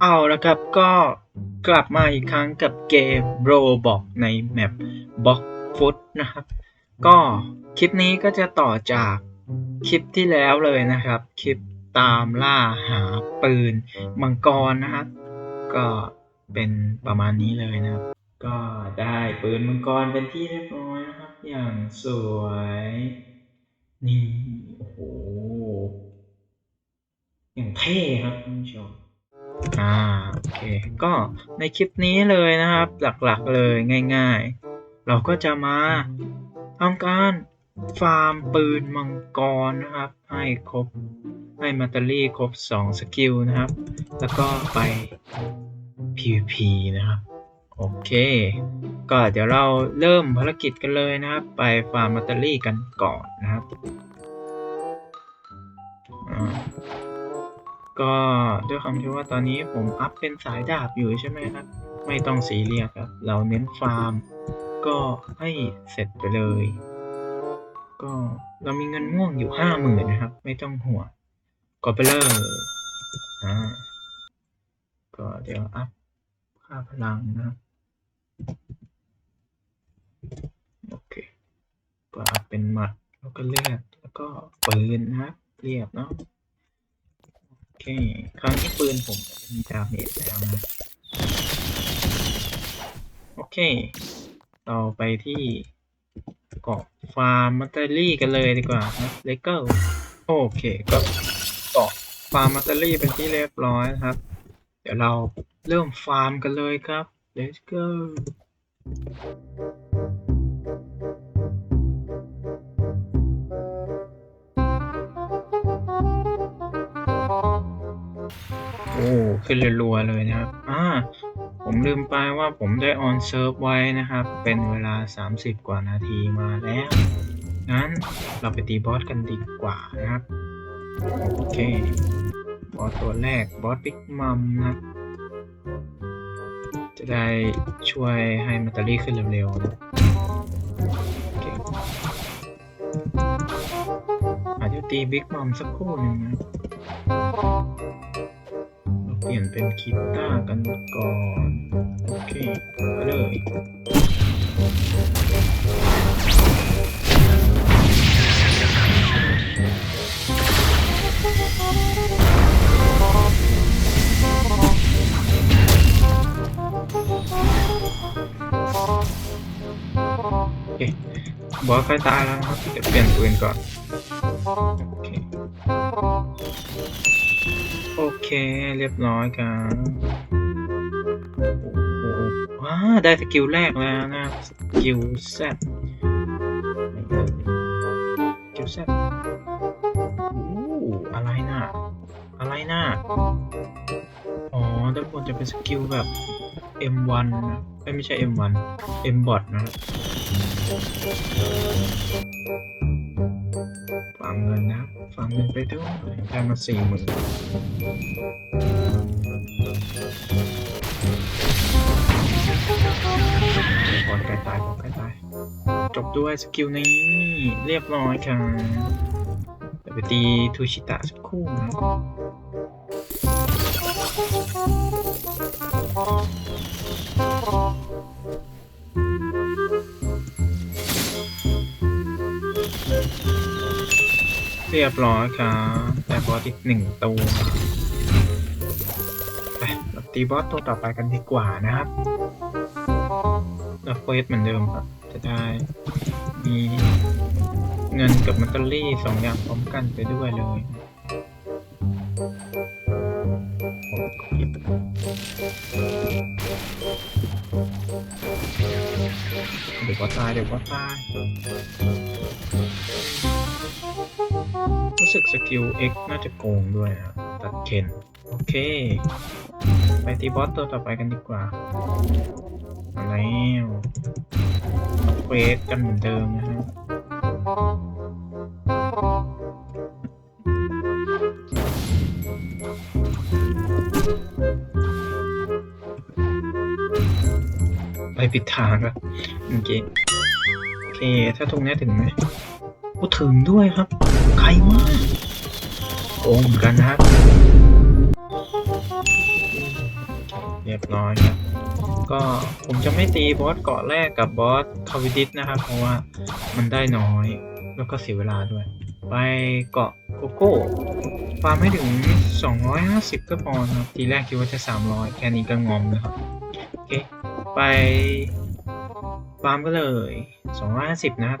เอาละครับก็กลับมาอีกครั้งกับเกม Roblox ในแมป Box Foot นะครับ ก็คลิปนี้ก็จะต่อจากคลิปที่แล้วเลยนะครับ คลิปตามล่าหาปืนมังกรนะครับ ก็เป็นประมาณนี้เลยนะครับ ก็ได้ปืนมังกรเป็นที่เรียบร้อยนะครับ อย่างสวยนี่โอ้โหอย่างเท่ครับท่านผู้ชม อ่าโอเคก็ในคลิปนี้เลยนะครับ หลักๆเลยง่ายๆ เราก็จะมาทำการฟาร์มปืนมังกรนะครับ ให้ครบให้มัตเตอรี่ครบ 2 สกิลนะครับ แล้วก็ไป PVP นะครับ โอเค ก็เดี๋ยวเราเริ่มภารกิจกันเลยนะครับ ไปฟาร์มมัตเตอรี่กันก่อนนะครับ ก็ด้วยความที่ว่าตอนนี้ผมอัพเป็นสายดาบอยู่ใช่ไหมครับ ไม่ต้องสีเรียสครับ เราเน้นฟาร์ม ก็ให้เสร็จไปเลย ก็เรามีเงินม่วงอยู่ห้าหมื่นนะครับ ไม่ต้องห่วงกดไปเลยอ่าก็เดี๋ยวอัพค่าพลังนะครับโอเคก็อัพเป็นหมัดแล้วก็เลือดแล้วก็ปืนนะครับเรียบเนาะ เคครั้งนี้ปืนผมมีดาเมจแล้วนะ โอเคเราไปที่เกาะฟาร์มมัตเตอรี่กันเลยดีกว่านะเลเกอร์โอเคก็เกาะฟาร์มมัตเตอรี่เป็นที่เรียบร้อยนะครับ เดี๋ยวเราเริ่มฟาร์มกันเลยครับ let's go ขึ้นรัวๆเลยนะครับ อ่า ผมลืมไปว่าผมได้ออนเซิร์ฟไว้นะครับ เป็นเวลา 30 กว่านาทีมาแล้ว งั้นเราไปตีบอสกันดีกว่านะครับ โอเค บอสตัวแรก บอสบิ๊กมัมนะ จะได้ช่วยให้แบตเตอรี่ขึ้นเร็วๆนะโอเคอาจจะตีบิ๊กมัมสักครู่หนึ่งนะ เปลี่ยนเป็นคีตากันก่อน โอเคไปเลยโอเคบอสใกล้ตายแล้วนะครับเดี๋ยวเปลี่ยนปืนก่อน เคเรียบร้อยครับโอ้โหว้าได้สกิลแรกแล้วนะสกิลแซดสกิลแซดโอ้อะไรน่ะ อะไรน่ะ อ๋อด้านบนจะเป็นสกิลแบบ M1 นะไม่ใช่ M1 M-bot นะ นะครับฟาร์มเงินไปด้วยได้มาสี่หมื่นบอลใกล้ตายบอลใกล้ตาย จบด้วยสกิลนี้ เรียบร้อยครับเดี๋ยวไปตีทูชิตะสักคู่นะ เรียบร้อยครับแต่บอสอีกหนึ่งตัวไปตีบอสตัวต่อไปกันดีกว่านะครับแล้วเควสเหมือนเดิมครับ จะได้มีเงินกับมัตเตอรี่สองอย่างพร้อมกันไปด้วยเลยเดี๋ยวก็ตายเดี๋ยวก็ตาย สึกสกิล X น่าจะโกงด้วยครับตัดเคนโอเค ไปตีบอสตัวต่อไปกันดีกว่ามาแล้วเควสกันเหมือนเดิมนะฮะไปปิดทางครับเมื่อกี้โอเค ถ้าตรงนี้ถึงไหม โอ้ถึงด้วยครับ ใครมาโกงเหมือนกันนะครับรียบร้อยครับก็ผมจะไม่ตีบอสเกาะแรกกับบอสคาวิดิสนะครับ เพราะว่ามันได้น้อย แล้วก็เสียเวลาด้วย ไปเกาะโกโก้ฟาร์มให้ถึง 250 ก็พอนะครับ ทีแรกคิดว่าจะ 300 แค่นี้ก็งอมนะครับ โอเค ไปฟาร์มก็เลย 250 นะครับ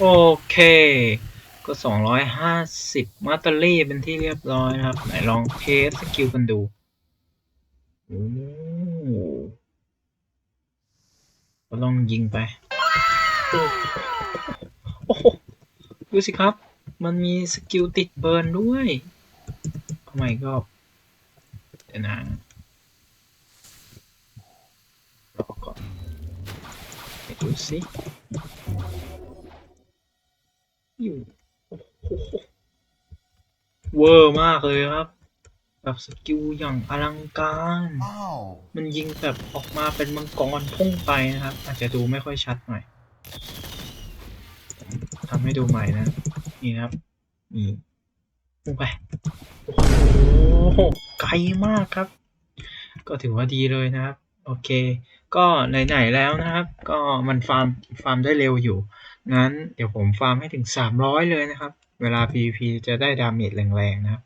โอเค ก็ 250 มาตเตอรี่เป็นที่เรียบร้อยนะครับ ไหนลองเทสสกิลกันดูโอ้ก็ลองยิงไป โอ้โหดูสิครับ มันมีสกิลติดเบิร์นด้วยทำไมก็เดี๋ยวนะรอก่อนดูสิ เวอร์มากเลยครับ แบบสกิลอย่างอลังการ มันยิงแบบออกมาเป็นมังกรพุ่งไปนะครับ อาจจะดูไม่ค่อยชัดหน่อยทำให้ดูใหม่นะ นี่นะครับ นี่พุ่งไป โอ้โห ไกลมากครับ ก็ถือว่าดีเลยนะครับ โอเค ก็ไหนๆแล้วนะครับ ก็มันฟาร์ม ฟาร์มได้เร็วอยู่ งั้นเดี๋ยวผมฟาร์มให้ถึง 300 เลยนะครับ เวลา PVP จะได้ดาเมจแรงๆนะครับ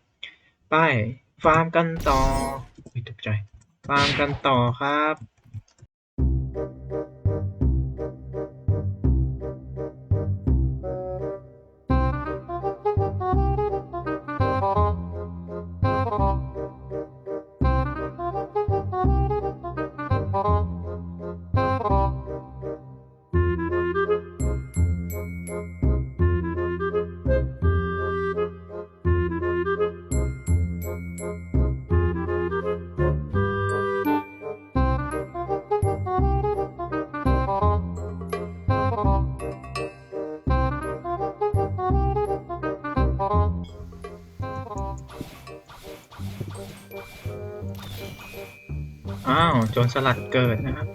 ไปฟาร์มกันต่ออุ๊ยตกใจ ฟาร์มกันต่อครับ อ้าวโจรสลัดเกิดนะครับ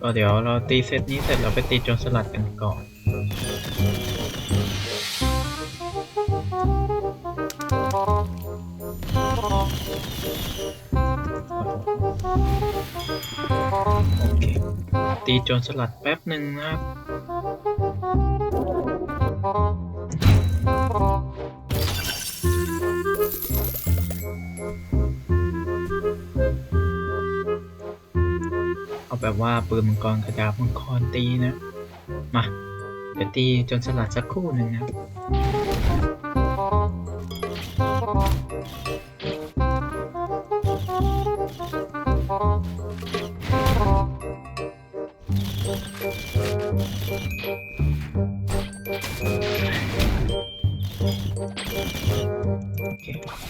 ก็เดี๋ยวเราตีเซตนี้เสร็จเราไปตีโจรสลัดกันก่อนโอเคตีโจรสลัดแป๊บหนึ่งนะครับ แบบว่าปืนมังกรกระดาบมังกรตีนะ มาเดี๋ยวตีจนสลัดสักครู่หนึ่งนะ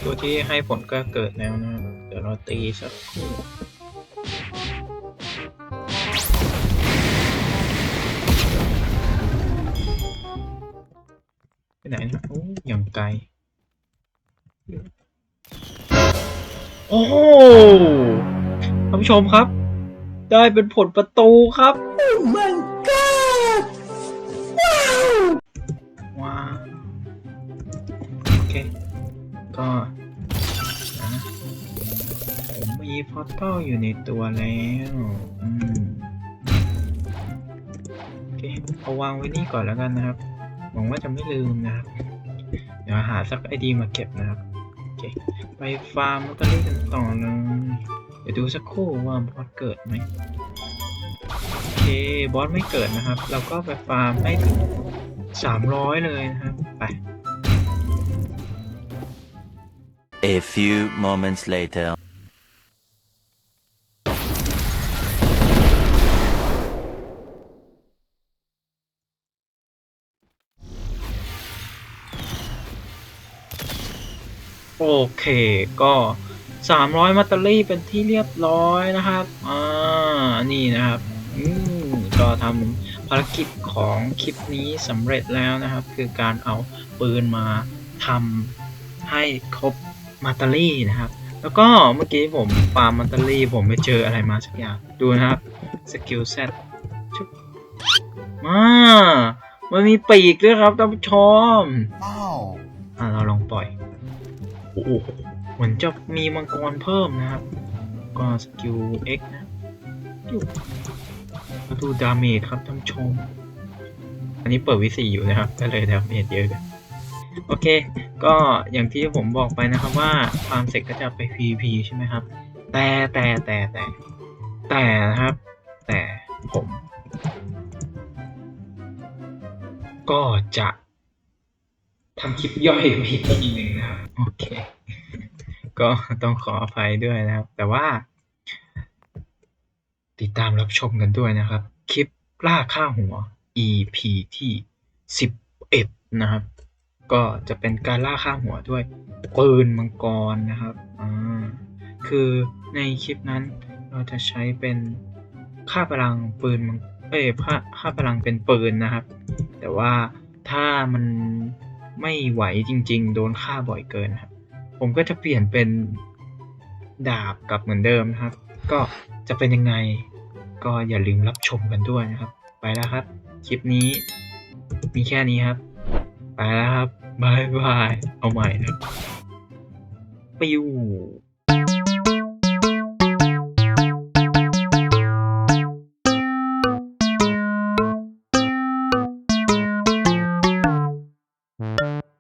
ตัวที่ให้ผลก็เกิดแล้วนะ เดี๋ยวเราตีสักคู่ ไปไหนนะโอ้ยังไกล โอ้โหท่านผู้ชมครับ ได้เป็นผลประตูครับว้าวโอเค ก็นะผมมีพอร์ทัลอยู่ในตัวแล้วอืมโอเคเอาวางไว้นี่ก่อนแล้วกันนะครับห วังว่าจะไม่ลืมนะครับ เดี๋ยวหาสักไอดีมาเก็บนะครับโอเคไปฟาร์มแลอตเตอรี่กันต่อเลยเดี๋ยวดูสักครู่ว่าบอสเกิดไหมโอเคบอสไม่เกิดนะครับ เราก็ไปฟาร์มให้ถึง300เลยนะครับไป A few moments later. โอเคก็ 300มัตเตอรี่เป็นที่เรียบร้อยนะครับ อ่า นี่นะครับอืมก็ทำภารกิจของคลิปนี้สำเร็จแล้วนะครับ คือการเอาปืนมาทำให้ครบมัตเตอรี่นะครับ แล้วก็เมื่อกี้ผมปาล์มมัตเตอรี่ผมไปเจออะไรมาสักอย่าง ดูนะครับ สกิลเซ็ตชุบมามันมีปีกด้วยครับท่านผู้ชมอะเราลองปล่อย โอ้โหเหมือนจะมีมังกรเพิ่มนะครับ ก็สกิล X นะปิ้วมาดูดาเมจครับท่านชม อันนี้เปิดวิสีอยู่นะครับ ก็เลยดาเมจเยอะกันโอเค ก็อย่างที่ผมบอกไปนะครับว่าฟาร์มเสร็จก็จะไป PVP ใช่ไหมครับ แต่แต่แต่แต่แต่นะครับ แต่ผม ก็จะ ทำคลิปย่อยไปอีกทีหนึ่งนะครับ โอเค ก็ต้องขออภัยด้วยนะครับ แต่ว่า ติดตามรับชมกันด้วยนะครับ คลิปล่าค่าหัว EP ที่11นะครับ ก็จะเป็นการล่าค่าหัวด้วยปืนมังกรนะครับอ่าคือในคลิปนั้นเราจะใช้เป็นค่าพลังปืนมังเอ้ยค่าค่าพลังเป็นปืนนะครับ แต่ว่าถ้ามัน ไม่ไหวจริง ๆ โดนฆ่าบ่อยเกินครับผมก็จะเปลี่ยนเป็นดาบกลับเหมือนเดิมนะครับ ก็จะเป็นยังไงก็อย่าลืมรับชมกันด้วยนะครับ ไปแล้วครับ คลิปนี้มีแค่นี้ครับ ไปแล้วครับบายบาย เอาใหม่นะปิว